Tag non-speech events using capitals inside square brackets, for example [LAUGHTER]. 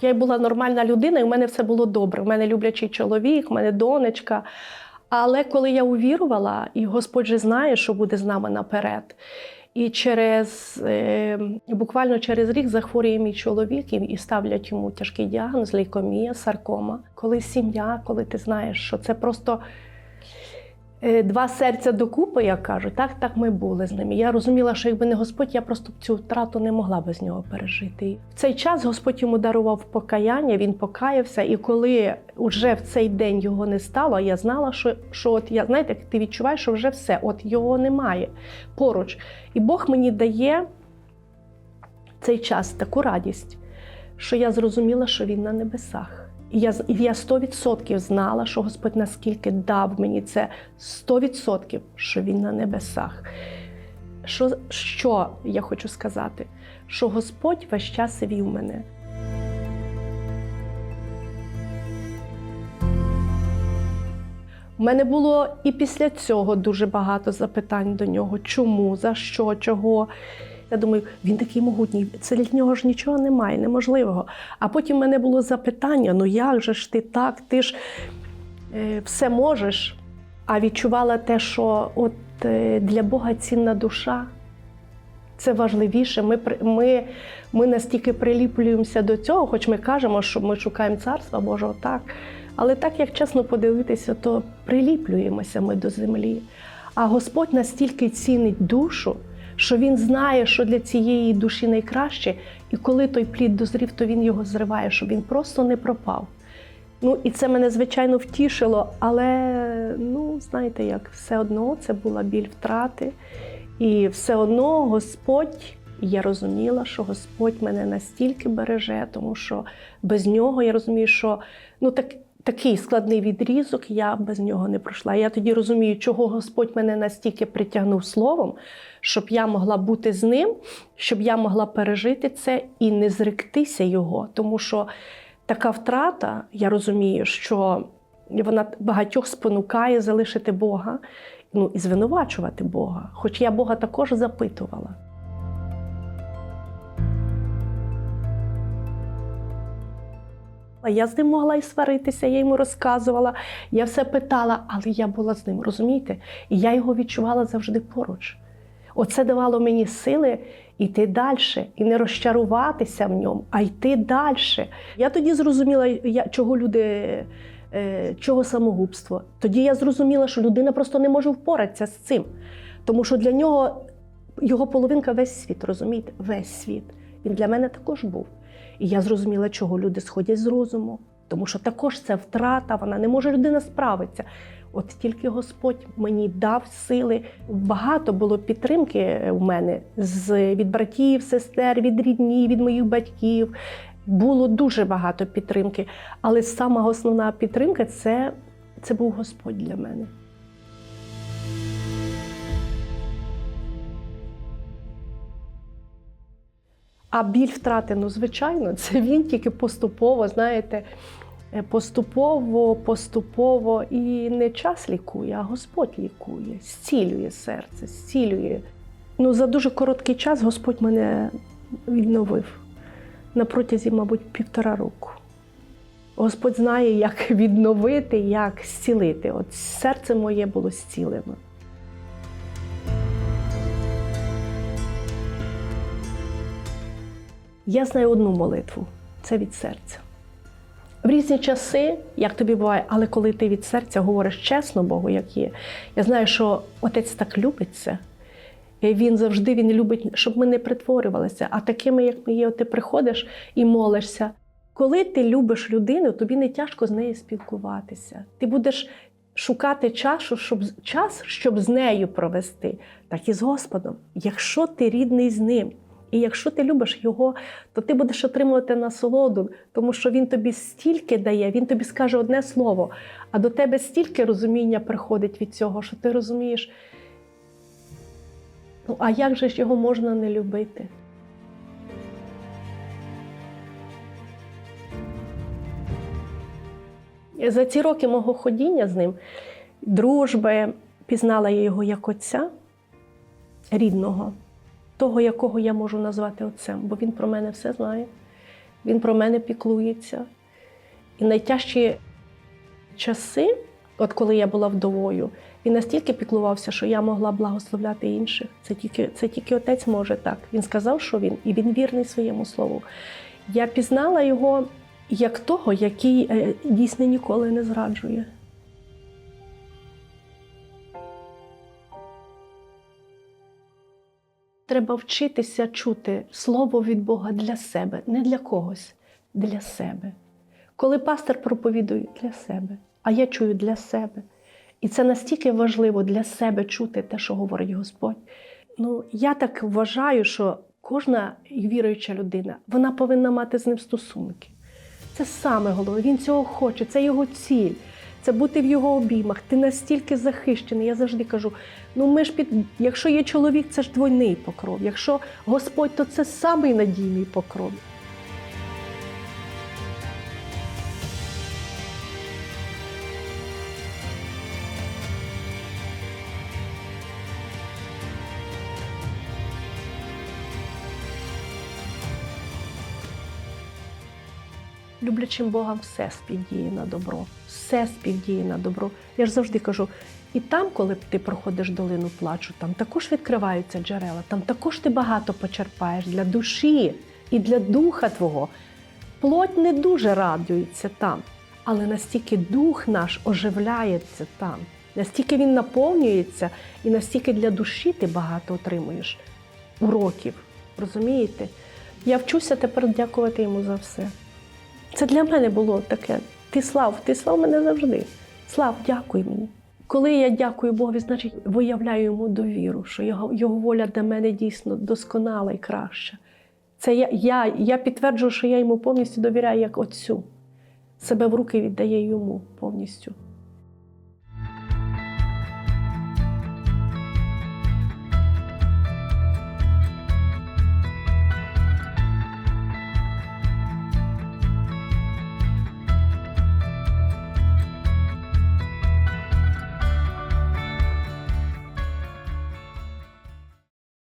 Я була нормальна людина, і в мене все було добре. У мене люблячий чоловік, в мене донечка. Але коли я увірувала, і Господь же знає, що буде з нами наперед. І через е, буквально через рік захворює мій чоловік і, ставлять йому тяжкий діагноз, лейкомія, саркома. Коли сім'я, коли ти знаєш, що це просто два серця докупи, як кажуть, так, так ми були з ними. Я розуміла, що якби не Господь, я просто цю втрату не могла без нього пережити. В цей час Господь йому дарував покаяння, він покаявся, і коли вже в цей день його не стало, я знала, що, що от я знаєте, ти відчуваєш, що вже все, от його немає поруч. І Бог мені дає цей час таку радість, що я зрозуміла, що він на небесах. І я, я 100% знала, що Господь наскільки дав мені це 100%, що він на небесах. Що, що я хочу сказати? Що Господь весь час вів мене. У мене було і після цього дуже багато запитань до нього. Чому, за що, чого. Я думаю, він такий могутній, це для нього ж нічого немає, неможливого. А потім в мене було запитання: ну як же ж ти так, ти ж е, все можеш. А відчувала те, що от е, для Бога цінна душа. Це важливіше. Ми, ми, ми настільки приліплюємося до цього, хоч ми кажемо, що ми шукаємо царства Божого так. Але так, як чесно подивитися, то приліплюємося ми до землі. А Господь настільки цінить душу, що Він знає, що для цієї душі найкраще, і коли той плід дозрів, то він його зриває, щоб він просто не пропав. Ну і це мене звичайно втішило, але ну знаєте, як все одно це була біль втрати. І все одно Господь, я розуміла, що Господь мене настільки береже, тому що без нього я розумію, що ну так. Такий складний відрізок, я без нього не пройшла. Я тоді розумію, чого Господь мене настільки притягнув словом, щоб я могла бути з ним, щоб я могла пережити це і не зректися його. Тому що така втрата, я розумію, що вона багатьох спонукає залишити Бога ну, і звинувачувати Бога. Хоч я Бога також запитувала. Я з ним могла і сваритися, я йому розказувала, я все питала, але я була з ним, розумієте? І я його відчувала завжди поруч. Оце давало мені сили йти далі і не розчаруватися в ньому, а йти далі. Я тоді зрозуміла, я- чого люди, е, чого самогубство. Тоді я зрозуміла, що людина просто не може впоратися з цим. Тому що для нього його половинка весь світ, розумієте? Весь світ. Він для мене також був. І я зрозуміла, чого люди сходять з розуму. Тому що також це втрата, вона не може людина справитися. От тільки Господь мені дав сили. Багато було підтримки у мене з, від братів, сестер, від рідні, від моїх батьків. Було дуже багато підтримки. Але сама основна підтримка це, це був Господь для мене. А біль втрати, ну звичайно, це він тільки поступово, знаєте, е, поступово, поступово і не час лікує, а Господь лікує, зцілює серце, зцілює. Ну, за дуже короткий час Господь мене відновив на протязі, мабуть, півтора року. Господь знає, як [LAUGHS] відновити, як зцілити. От серце моє було зцілено. Я знаю одну молитву це від серця. В різні часи, як тобі буває, але коли ти від серця говориш чесно Богу, як є, я знаю, що отець так любить це. І Він завжди він любить, щоб ми не притворювалися. А такими, як ми є, ти приходиш і молишся. Коли ти любиш людину, тобі не тяжко з нею спілкуватися. Ти будеш шукати часу, щоб, час, щоб з нею провести, так і з Господом. Якщо ти рідний з ним, і якщо ти любиш його, то ти будеш отримувати насолоду, тому що він тобі стільки дає, він тобі скаже одне слово, а до тебе стільки розуміння приходить від цього, що ти розумієш. Ну, а як же ж його можна не любити? За ці роки мого ходіння з ним, дружби, пізнала я його як отця рідного, того, якого я можу назвати отцем, бо він про мене все знає. він про мене піклується. І найтяжчі часи, от коли я була вдовою, він настільки піклувався, що я могла благословляти інших. Це тільки, це тільки отець може так. Він сказав, що він, і він вірний своєму слову. Я пізнала його як того, який е, дійсно ніколи не зраджує. Треба вчитися чути слово від Бога для себе, не для когось, для себе. Коли пастор проповідує для себе, а я чую для себе. І це настільки важливо для себе чути те, що говорить Господь. Ну, я так вважаю, що кожна віруюча людина вона повинна мати з ним стосунки. Це саме головне. Він цього хоче, це його ціль. Це бути в його обіймах. Ти настільки захищений. Я завжди кажу: ну ми ж під, якщо є чоловік, це ж двойний покров. Якщо Господь, то це самий надійний покров. Люблячим Богом все співдіє на добро, все співдіє на добро. Я ж завжди кажу: і там, коли ти проходиш долину плачу, там також відкриваються джерела, там також ти багато почерпаєш для душі і для духа твого. Плоть не дуже радується там, але настільки дух наш оживляється там, настільки він наповнюється, і настільки для душі ти багато отримуєш уроків. Розумієте? Я вчуся тепер дякувати йому за все. Це для мене було таке. Ти слав, ти слав мене завжди. Слав, дякуй мені. Коли я дякую Богові, значить виявляю йому довіру, що його, його воля для мене дійсно досконала і краща. Це я, я, я підтверджую, що я йому повністю довіряю як отцю. Себе в руки віддає йому повністю.